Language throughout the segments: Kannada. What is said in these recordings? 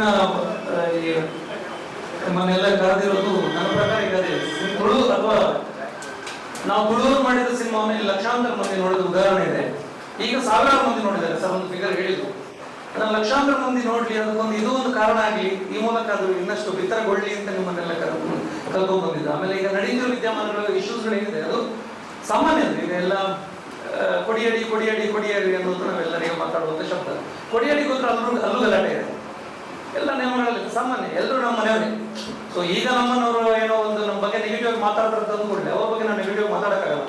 ಇವತ್ತಿನ ನಮ್ಮನ್ನೆಲ್ಲ ಕರೆದಿರೋದು ನನ್ನ ಪ್ರಕಾರ ಈಗ ಅದೇ ತುಳು ಅಥವಾ ನಾವು ತುಳುವರು ಮಾಡಿದ ಸಿನಿಮಾವನ್ನು ಲಕ್ಷಾಂತರ ಮಂದಿ ನೋಡಿದ ಉದಾಹರಣೆ ಇದೆ. ಈಗ ಸಾವಿರಾರು ಮಂದಿ ನೋಡಿದ್ದಾರೆ, ಸರ್, ಒಂದು ಫಿಗರ್ ಹೇಳಿದ್ರು ಅದನ್ನು ಲಕ್ಷಾಂತರ ಮಂದಿ ನೋಡ್ಲಿ ಅದಕ್ಕೊಂದು ಇದು ಒಂದು ಕಾರಣ ಆಗಲಿ, ಈ ಮೂಲಕ ಅದು ಇನ್ನಷ್ಟು ಬಿತ್ತರಗೊಳ್ಳಿ ಅಂತ ನಿಮ್ಮನ್ನೆಲ್ಲ ಕರ್ಕೊಂಡು ಕರ್ಕೊಂಡು ಬಂದಿದ್ದು. ಆಮೇಲೆ ಈಗ ನಡೆಯುವ ವಿದ್ಯಮಾನಗಳ ಇಶ್ಯೂಸ್ಗಳು ಏನಿದೆ ಅದು ಸಾಮಾನ್ಯ ಇದೆಲ್ಲ ಕೊಡಿಯಡಿ ಕೊಡಿಯಡಿ ಕೊಡಿಯಡಿ ಅನ್ನೋದು ನಾವೆಲ್ಲರಿಗೂ ಮಾತಾಡುವಂತ ಶಬ್ದ. ಕೊಡಿಯಡಿ ಗೊತ್ತರ ಅಲ್ಲೂ ಅಲ್ಲೂ ಗಲಾಟೆ ಇದೆ. ಸಾಮಾನ್ಯ ಎಲ್ಲರೂ ನಮ್ಮ ಮನೆಯವರೇ. ಸೊ ಈಗ ನಮ್ಮನವರು ಏನೋ ಒಂದು ನಮ್ಮ ಬಗ್ಗೆ ನೆಗೆಟಿವ್ ಮಾತಾಡ್ತಾರೆ ಅಂದ್ಕೊಂಡೆ ಅವ್ರ ಬಗ್ಗೆ ನಾವು ನೆಗೆಟಿವ್ ಮಾತಾಡೋಕ್ಕಾಗಲ್ಲ.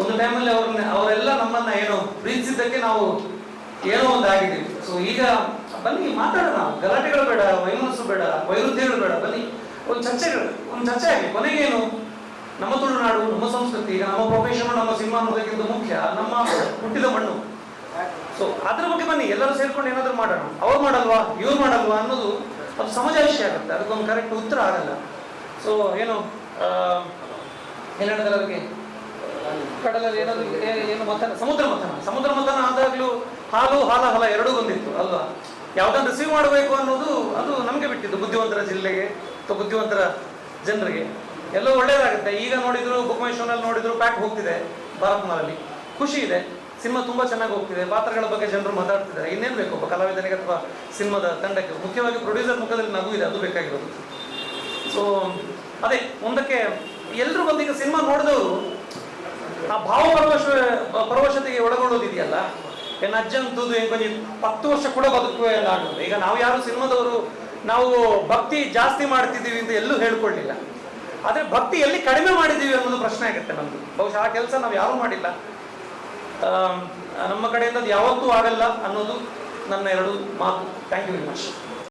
ಒಂದು ಟೈಮಲ್ಲಿ ಅವ್ರನ್ನ, ಅವರೆಲ್ಲ ನಮ್ಮನ್ನ ಏನೋ ಪ್ರೀತಿಸಿದ್ದಕ್ಕೆ ನಾವು ಏನೋ ಒಂದು ಆಗಿದ್ದೀವಿ. ಸೊ ಈಗ ಬನ್ನಿ, ಮಾತಾಡೋಣ. ಗಲಾಟೆಗಳು ಬೇಡ, ವೈಮನಸ್ಸು ಬೇಡ, ವೈರುಧ್ಯಗಳು ಬೇಡ, ಬನ್ನಿ. ಒಂದು ಚರ್ಚೆಗಳು ಒಂದು ಚರ್ಚೆ ಆಗಿ ಕೊನೆಗೇನು ನಮ್ಮ ತುಳುನಾಡು, ನಮ್ಮ ಸಂಸ್ಕೃತಿ ನಮ್ಮ ಪ್ರೊಫೆಷನ್ ನಮ್ಮ ಸಿನಿಮಾ ಅನ್ನೋದಕ್ಕಿಂತ ಮುಖ್ಯ ನಮ್ಮ ಹುಟ್ಟಿದ ಮಣ್ಣು. ಸೊ ಅದ್ರ ಬಗ್ಗೆ ಬನ್ನಿ, ಎಲ್ಲರೂ ಸೇರ್ಕೊಂಡು ಏನಾದರೂ ಮಾಡೋಣ. ಅವ್ರು ಮಾಡಲ್ವಾ? ಇವ್ರು ಮಾಡಲ್ವಾ ಅನ್ನೋದು ಅದು ಸಮಾಜ ವಿಷಯ ಆಗುತ್ತೆ. ಅದಕ್ಕೊಂದು ಕರೆಕ್ಟ್ ಉತ್ತರ ಆಗಲ್ಲ. ಸೊ ಏನು ಏನಾದ್ರೆ ಏನ್ ಹೇಳ್ತಾರೆ ಅದಕ್ಕೆ ಕಡಲಲ್ಲಿ ಏನಾದ್ರು ಏನು ಮತನ, ಸಮುದ್ರ ಮಥನ ಸಮುದ್ರ ಮಥನ ಆದಾಗ್ಲೂ ಹಾಲು, ಹಾಲ, ಹಲ ಎರಡೂ ಬಂದಿತ್ತು, ಅಲ್ವಾ? ಯಾವ್ದನ್ನ ರಿಸೀವ್ ಮಾಡಬೇಕು ಅನ್ನೋದು ಅದು ನಮಗೆ ಬಿಟ್ಟಿದ್ದು, ಬುದ್ಧಿವಂತರ ಜಿಲ್ಲೆಗೆ, ಅಥವಾ ಬುದ್ಧಿವಂತರ ಜನರಿಗೆ. ಎಲ್ಲ ಒಳ್ಳೇದಾಗುತ್ತೆ. ಈಗ ನೋಡಿದ್ರು ಬುಕ್ ಮೈ ಶೋನಲ್ಲಿ ನೋಡಿದ್ರು ಪ್ಯಾಕ್ ಹೋಗ್ತಿದೆ, ಭಾರತ್ ಮಾಲಲ್ಲಿ. ಖುಷಿ ಇದೆ. ಸಿನಿಮಾ ತುಂಬಾ ಚೆನ್ನಾಗಿ ಹೋಗ್ತಿದೆ, ಪಾತ್ರಗಳ ಬಗ್ಗೆ ಜನರು ಮಾತಾಡ್ತಿದ್ದಾರೆ. ಇನ್ನೇನು ಬೇಕು? ಒಬ್ಬ ಕಲಾವಿದನಿಗೆ ಅಥವಾ ಸಿನಿಮಾದ ತಂಡಕ್ಕೆ? ಮುಖ್ಯವಾಗಿ ಪ್ರೊಡ್ಯೂಸರ್ ಮುಖದಲ್ಲಿ ನಗು ಇದೆ, ಅದು ಬೇಕಾಗಿರೋದು. ಸೊ ಅದೇ, ಮುಂದಕ್ಕೆ ಎಲ್ಲರೂ ಬಂದೀಗ ಸಿನಿಮಾ ನೋಡಿದವರು, ಆ ಭಾವ ಪರವಶ ಪರವಶತೆಗೆ ಒಳಗೊಳ್ಳೋದಿದೆಯಲ್ಲ? ಏನು ಅಜ್ಜಂತದ್ದು ಏನು ಬಂದು ಹತ್ತು ವರ್ಷ ಕೂಡ ಬದುಕುವೆ ಎಲ್ಲ ಆಗೋದು. ಈಗ ನಾವು ಯಾರು ಸಿನಿಮಾದವರು, ನಾವು ಭಕ್ತಿ ಜಾಸ್ತಿ ಮಾಡ್ತಿದ್ದೀವಿ ಅಂತ ಎಲ್ಲೂ ಹೇಳ್ಕೊಳ್ಳಿಲ್ಲ. ಆದರೆ ಭಕ್ತಿ ಎಲ್ಲಿ ಕಡಿಮೆ ಮಾಡಿದ್ದೀವಿ ಅನ್ನೋದು ಪ್ರಶ್ನೆ ಆಗುತ್ತೆ ನಮ್ಮದು ಬಹುಶಃ ಆ ಕೆಲಸ ನಾವು ಯಾರೂ ಮಾಡಿಲ್ಲ. ನಮ್ಮ ಕಡೆಯಿಂದ ಅದು ಯಾವತ್ತೂ ಆಗಲ್ಲ ಅನ್ನೋದು ನನ್ನ ಎರಡು ಮಾತು. Thank you very much